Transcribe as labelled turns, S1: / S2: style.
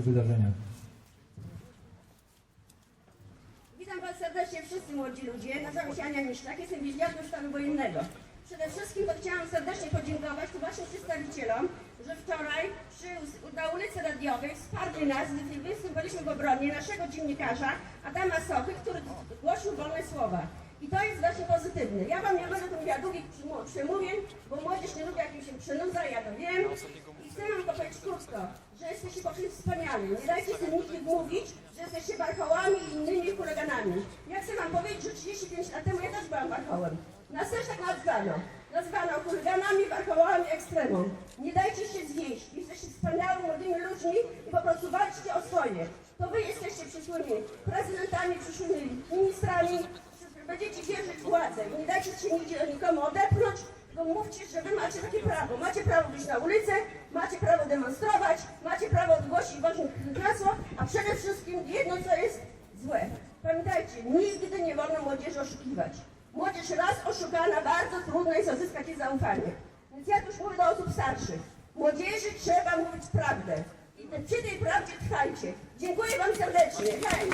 S1: wydarzenia.
S2: Witam Was serdecznie wszyscy młodzi ludzie. Nazywam się Ania Niszczak, jestem więźniarką sztabu wojennego. Przede wszystkim to chciałam serdecznie podziękować tu Waszym przedstawicielom, że wczoraj przy, na ulicy Radiowej wsparli nas, gdy wystąpiliśmy w obronie naszego dziennikarza Adama Sochy, który głosił wolne słowa. I to jest właśnie pozytywne. Ja Wam nie będę tu mówiła długich przemówień, bo młodzież nie lubi jak im się przynudza, ja to wiem. I chcę Wam tylko powiedzieć krótko, że jesteście po prostu wspaniali. Nie dajcie tym nikt mówić, że jesteście warchołami i innymi huraganami. Ja chcę Wam powiedzieć, że 35 lat temu ja też byłam warchołem. Nas też tak nazwano. Nazwano chuliganami, warchołami, ekstremą. Nie dajcie się zwieść. Jesteście wspaniałymi, młodymi ludźmi i po prostu walczcie o swoje. To Wy jesteście przyszłymi prezydentami, przyszłymi ministrami. Będziecie dzierżyć władzę. Nie dajcie się nigdzie nikomu odepchnąć, tylko mówcie, że Wy macie takie prawo. Macie prawo wyjść na ulicę, macie prawo demonstrować, ważne hasło, a przede wszystkim jedno, co jest złe. Pamiętajcie, nigdy nie wolno młodzieży oszukiwać. Młodzież raz oszukana, bardzo trudno jest odzyskać jej zaufanie. Więc ja już mówię do osób starszych. Młodzieży trzeba mówić prawdę. I te- przy tej prawdzie trwajcie. Dziękuję Wam serdecznie. Hej!